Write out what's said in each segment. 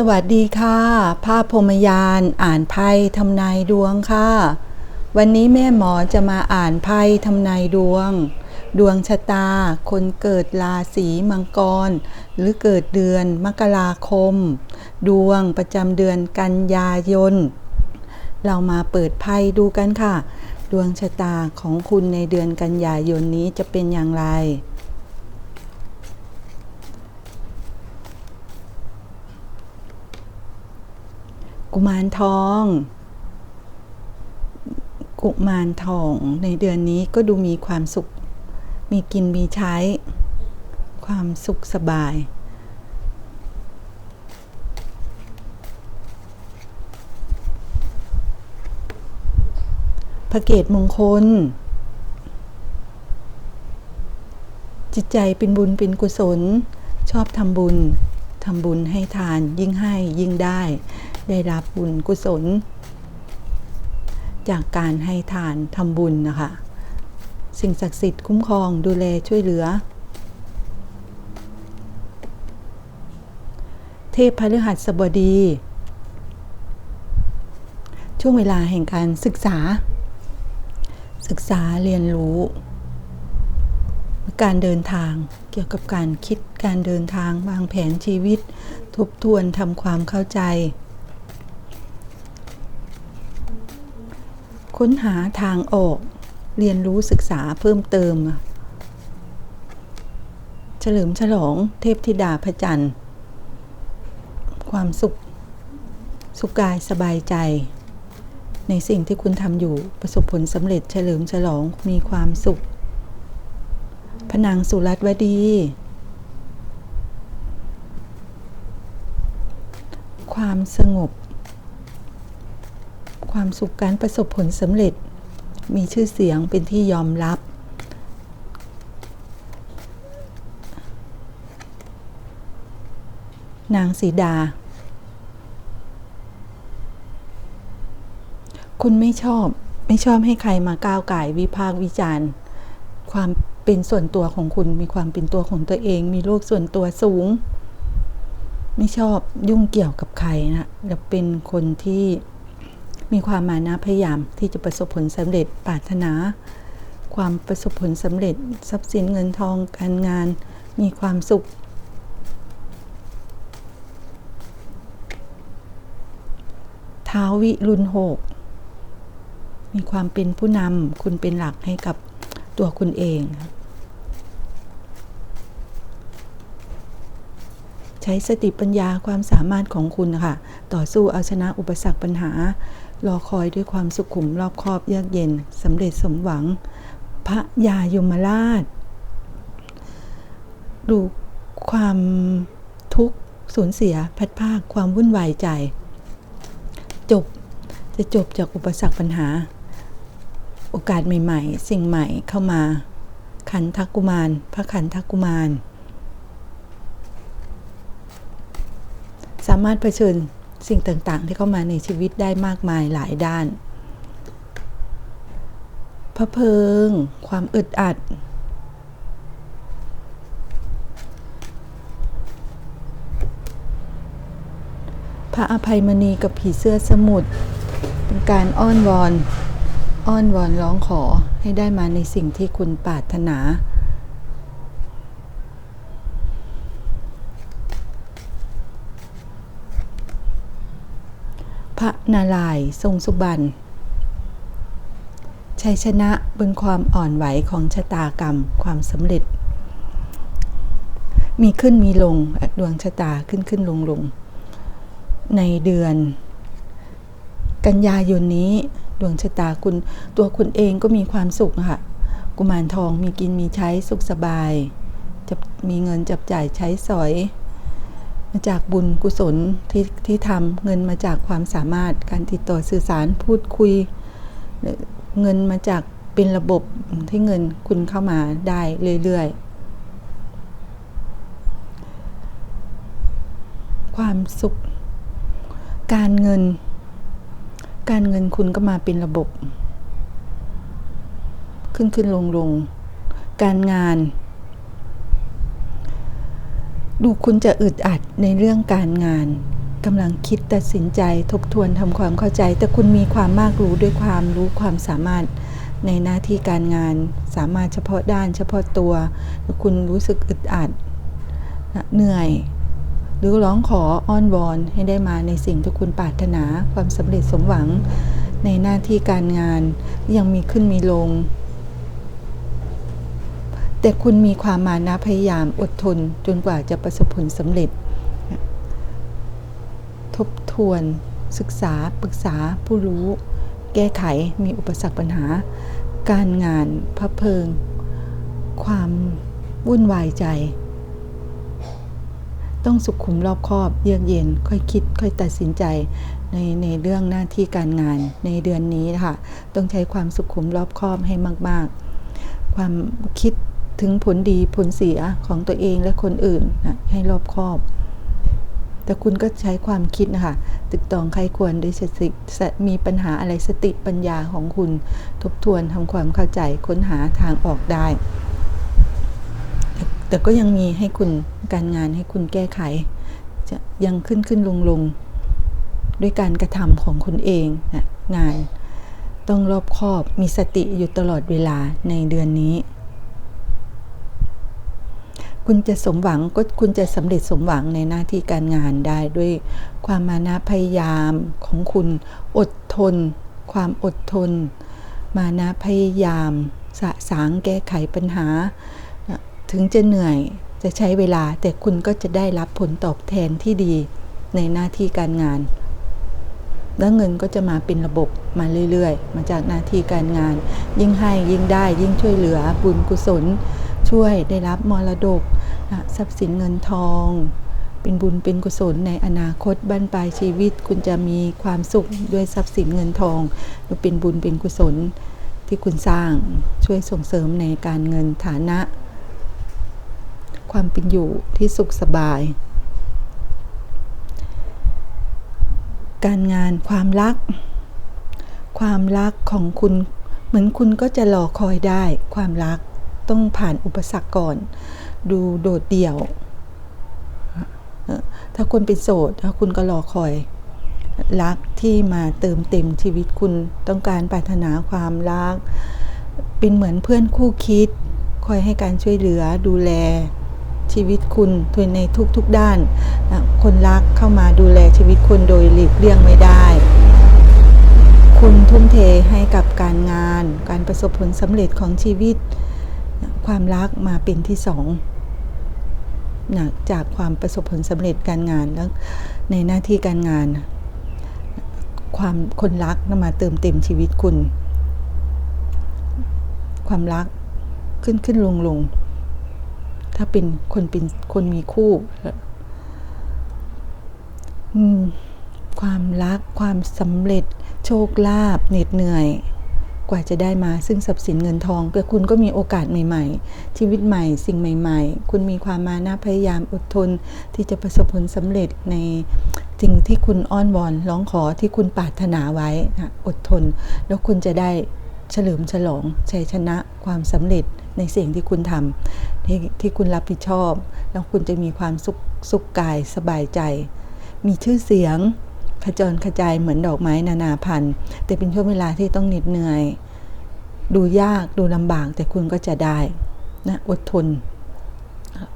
สวัสดีค่ะ ภาพพรหมยานอ่านไพ่ทำนายดวงค่ะ วันนี้แม่หมอจะมาอ่านไพ่ทำนายดวง ดวงชะตา คนเกิดราศีมังกร หรือเกิดเดือนมกราคม ดวงประจำเดือนกันยายน เรามาเปิดไพ่ดูกันค่ะ ดวงชะตาของคุณในเดือนกันยายนนี้จะเป็นอย่างไร กุมารทอง กุมารทองในเดือนนี้ก็ดูมีความสุข มีกินมีใช้ ความสุขสบาย พระเกตมงคล จิตใจเป็นบุญเป็นกุศล ชอบทำบุญทำบุญให้ทานยิ่งให้ยิ่งได้ ได้รับบุญกุศล จากการให้ทานทำบุญนะคะ สิ่งศักดิ์สิทธิ์คุ้มครองดูแลช่วยเหลือ เทพพฤหัสบดี ช่วงเวลาแห่งการศึกษา ศึกษาเรียนรู้ การเดินทางเกี่ยวกับการคิดการเดินทางวางแผนชีวิต ทบทวนทำความเข้าใจ ค้นหาทางออก เรียนรู้ศึกษาเพิ่มเติม เฉลิมฉลองเทพธิดาพระจันทร์ ความสุข สุขกายสบายใจ ในสิ่งที่คุณทำอยู่ประสบผลสำเร็จเฉลิมฉลองมีความสุขพนางสุรัตวดี ความสงบ ความสุขการประสบผลสำเร็จ มีชื่อเสียงเป็นที่ยอมรับ นางสีดา คุณไม่ชอบไม่ชอบให้ใครมาก้าวไก่วิพากษ์วิจารณ์ ความเป็นส่วนตัวของคุณมีความเป็นตัวของตัวเอง มีโลกส่วนตัวสูง ไม่ชอบยุ่งเกี่ยวกับใครนะจะเป็นคนที่ มีความมานะพยายามที่จะประสบผลสำเร็จปรารถนา ความประสบผลสำเร็จทรัพย์สินเงินทองการงาน มีความสุข ท้าวิรุณหกมีความเป็นผู้นำคุณเป็นหลักให้กับตัวคุณเองใช้สติปัญญาความสามารถของคุณค่ะ ต่อสู้เอาชนะอุปสรรคปัญหา รอคอยด้วยความสุขุมรอบคอบเยือกเย็นสำเร็จสมหวัง พระยายมราช ดูความทุกข์สูญเสียพัดภาคความวุ่นวายใจ จบจะจบจากอุปสรรคปัญหา โอกาสใหม่ๆ สิ่งใหม่เข้ามา ขันทักกุมาร พระขันทักกุมาร สามารถเผชิญ สิ่งต่างๆ ที่เข้ามาในชีวิตได้มากมายหลายด้านพระเพิง ความอึดอัด พระอภัยมณีกับผีเสื้อสมุทรเป็นการอ้อนวอน อ้อนวอนร้องขอให้ได้มาในสิ่งที่คุณปรารถนา พระ นารายทรงสุบรรณชัยชนะบนความอ่อนไหวของชะตากรรมความสำเร็จ มีขึ้นมีลงดวงชะตาขึ้นขึ้นลงลงในเดือน กันยายนนี้ดวงชะตาคุณตัวคุณเองก็มีความสุขค่ะกุมารทองมีกินมีใช้สุขสบาย จะมีเงินจับจ่ายใช้สอย มาจากบุญกุศลที่ที่ทำเงินมาจากความสามารถการติดต่อสื่อสารพูดคุย เงินมาจากเป็นระบบที่เงินคุณเข้ามาได้เรื่อยๆ ความสุข การเงิน การเงินคุณก็มาเป็นระบบ ขึ้นขึ้นลงลงการงาน ดูคุณจะอึดอัดในเรื่องการงานกำลังคิดตัดสินใจทบทวนทำความเข้าใจ แต่คุณมีความมากรู้ด้วยความรู้ความสามารถในหน้าที่การงาน สามารถเฉพาะด้านเฉพาะตัวคุณรู้สึกอึดอัดเหนื่อย หรือร้องขออ้อนวอนให้ได้มาในสิ่งที่คุณปรารถนาความสำเร็จสมหวังในหน้าที่การงาน ยังมีขึ้นมีลง แต่คุณมีความมานะพยายามอดทนจนกว่าจะประสบผลสำเร็จ ทบทวน ศึกษา ปรึกษาผู้รู้ แก้ไขมีอุปสรรคปัญหา การงานพระเพิง ความวุ่นวายใจ ต้องสุขุมรอบคอบ เยือกเย็น ค่อยคิด ค่อยตัดสินใจในในเรื่องหน้าที่การงานในเดือนนี้นะคะต้องใช้ความสุขุมรอบคอบให้มาก ๆ ความคิด ถึงผลดีผลเสียของตัวเองและคนอื่นนะให้รอบคอบ แต่คุณก็ใช้ความคิดนะคะตึกตองใครควรด้วยสติมีปัญหาอะไรสติปัญญาของคุณทบทวนทำความเข้าใจค้นหาทางออกได้ แต่ก็ยังมีให้คุณการงานให้คุณแก้ไข จะยังขึ้นขึ้นลงลงด้วยการกระทำของคุณเองนะงานต้องรอบคอบมีสติอยู่ตลอดเวลาในเดือนนี้ คุณจะสมหวังก็คุณจะสำเร็จสมหวังในหน้าที่การงานได้ด้วยความมานะพยายามของคุณ อดทน ความอดทน มานะพยายาม สะสางแก้ไขปัญหา ถึงจะเหนื่อยจะใช้เวลาแต่คุณก็จะได้รับผลตอบแทนที่ดีในหน้าที่การงาน แล้วเงินก็จะมาเป็นระบบมาเรื่อยๆ มาจากหน้าที่การงาน ยิ่งให้ยิ่งได้ยิ่งช่วยเหลือบุญกุศล ช่วยได้รับมรดก ทรัพย์สินเงินทอง เป็นบุญเป็นกุศลในอนาคตบั้นปลายชีวิต คุณจะมีความสุขด้วยทรัพย์สินเงินทองหรือเป็นบุญเป็นกุศลที่คุณสร้างช่วยส่งเสริมในการเงินฐานะ ความเป็นอยู่ที่สุขสบาย การงานความรัก ความรักของคุณเหมือนคุณก็จะรอคอยได้ความรักต้องผ่านอุปสรรคก่อน ดูโดดเดี่ยว ถ้าคุณเป็นโสด ถ้าคุณก็รอคอย รักที่มาเติมเต็มชีวิตคุณต้องการปรารถนาความรัก เป็นเหมือนเพื่อนคู่คิด คอยให้การช่วยเหลือดูแลชีวิตคุณทุนในทุกๆด้าน คนรักเข้ามาดูแลชีวิตคุณโดยหลีกเลี่ยงไม่ได้ คุณทุ่มเทให้กับการงาน การประสบผลสำเร็จของชีวิต ความรักมาเป็นที่สอง จากความประสบผลสำเร็จการงานแล้วในหน้าที่การงาน ความคนรักมาเติมเต็มชีวิตคุณ ความรักขึ้นขึ้นลงลงถ้าเป็นคนเป็นคนมีคู่ความรักความสำเร็จโชคลาภเหน็ดเหนื่อย กว่าจะได้มาซึ่งทรัพย์สินเงินทองแต่คุณก็มีโอกาสใหม่ ๆ ชีวิตใหม่ สิ่งใหม่ ๆ คุณมีความมานะพยายามอดทน ที่จะประสบผลสำเร็จในสิ่งที่คุณอ้อนวอนร้องขอที่คุณปรารถนาไว้นะอดทน แล้วคุณจะได้เฉลิมฉลองชัยชนะความสำเร็จในสิ่งที่คุณทำที่ที่คุณรับผิดชอบ แล้วคุณจะมีความสุขสุขกายสบายใจ มีชื่อเสียง จรกระจายเหมือนดอกไม้นานาพันธุ์ แต่เป็นช่วงเวลาที่ต้องเหน็ดเหนื่อย ดูยากดูลำบากแต่คุณก็จะได้นะอดทน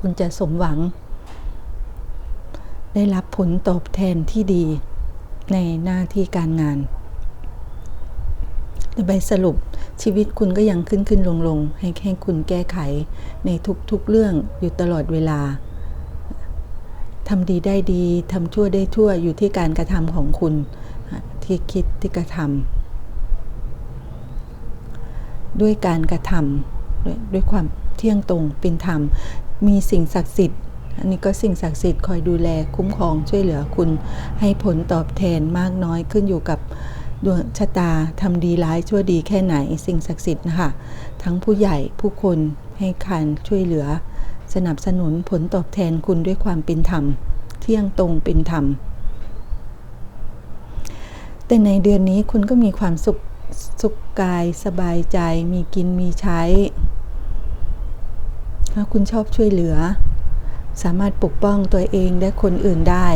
คุณจะสมหวัง ได้รับผลตอบแทนที่ดีในหน้าที่การงานใบสรุปชีวิตคุณก็ยังขึ้นขึ้นลงลงให้แค่คุณแก้ไขในทุกๆเรื่องอยู่ตลอดเวลา ทำดีได้ดีทำชั่วได้ชั่วอยู่ที่การกระทำของคุณ ที่คิดที่กระทำด้วยการกระทำด้วยด้วยความเที่ยงตรงเป็นธรรม มีสิ่งศักดิ์สิทธิ์ อันนี้ก็สิ่งศักดิ์สิทธิ์คอยดูแลคุ้มครองช่วยเหลือคุณ ให้ผลตอบแทนมากน้อยขึ้นอยู่กับดวงชะตาทำดีร้ายชั่วดีแค่ไหนสิ่งศักดิ์สิทธิ์นะคะทั้งผู้ใหญ่ผู้คนให้การช่วยเหลือ สนับสนุนผลตอบแทนคุณด้วยความเป็นธรรม เที่ยงตรงเป็นธรรม แต่ในเดือนนี้คุณก็มีความสุขสุขกายสบายใจ มีกินมีใช้ ถ้าคุณชอบช่วยเหลือ สามารถปกป้องตัวเองและคนอื่นได้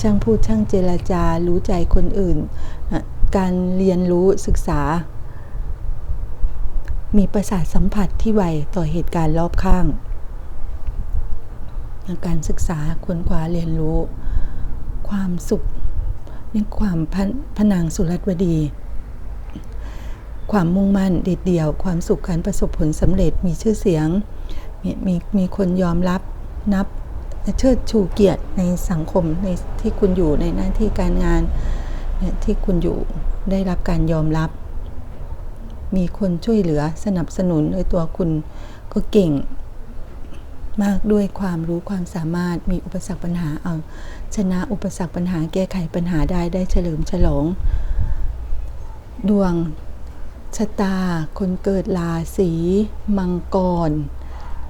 ช่างพูดช่างเจรจารู้ใจคนอื่น การเรียนรู้ศึกษา มีประสาทสัมผัสที่ไวต่อเหตุการณ์รอบข้างการศึกษาค้นคว้าเรียนรู้ ความสุขในความพนพนางสุรัตวดี ความมุ่งมั่นเด็ดเดี่ยว ความสุขการประสบผลสำเร็จมีชื่อเสียง มีมีมีคนยอมรับนับเชิดชูเกียรติในสังคมในที่คุณอยู่ในหน้าที่การงานที่คุณอยู่ได้รับการยอมรับ มีคนช่วยเหลือสนับสนุนโดยตัวคุณก็เก่ง มากด้วยความรู้ความสามารถมีอุปสรรคปัญหาเอาชนะอุปสรรคปัญหาแก้ไขปัญหาได้ได้เฉลิมฉลอง ดวงชะตา คนเกิดราศีมังกร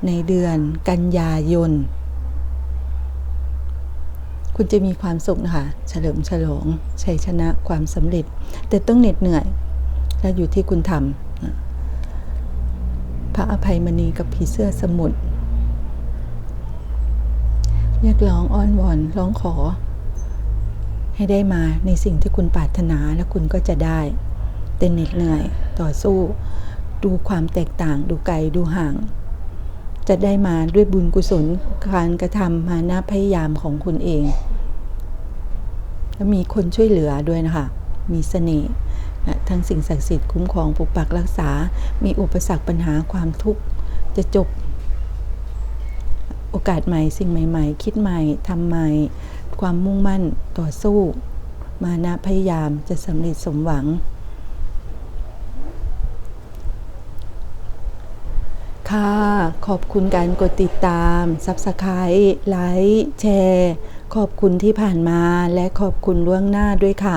ในเดือนกันยายน คุณจะมีความสุขนะคะ เฉลิมฉลองชัยชนะความสำเร็จ แต่ต้องเหน็ดเหนื่อย และอยู่ที่คุณทำพระอภัยมณีกับผีเสื้อสมุทรเรียกร้องอ้อนวอนร้องขอ ให้ได้มาในสิ่งที่คุณปรารถนาและคุณก็จะได้เต้นเหน็ดเหนื่อยต่อสู้ ดูความแตกต่าง ดูไกลดูห่าง จะได้มาด้วยบุญกุศลการกระทำมานะพยายามของคุณเอง และมีคนช่วยเหลือด้วยนะคะ มีเสน่ห์ ทั้งสิ่งศักดิ์สิทธิ์คุ้มครองปกปักรักษา มีอุปสรรคปัญหาความทุกข์จะจบ โอกาสใหม่สิ่งใหม่ ๆ คิดใหม่ทำใหม่ ความมุ่งมั่นต่อสู้ มานะพยายามจะสำเร็จสมหวัง ค่ะ ขอบคุณการกดติดตาม Subscribe ไลค์แชร์ ขอบคุณที่ผ่านมาและขอบคุณล่วงหน้าด้วยค่ะ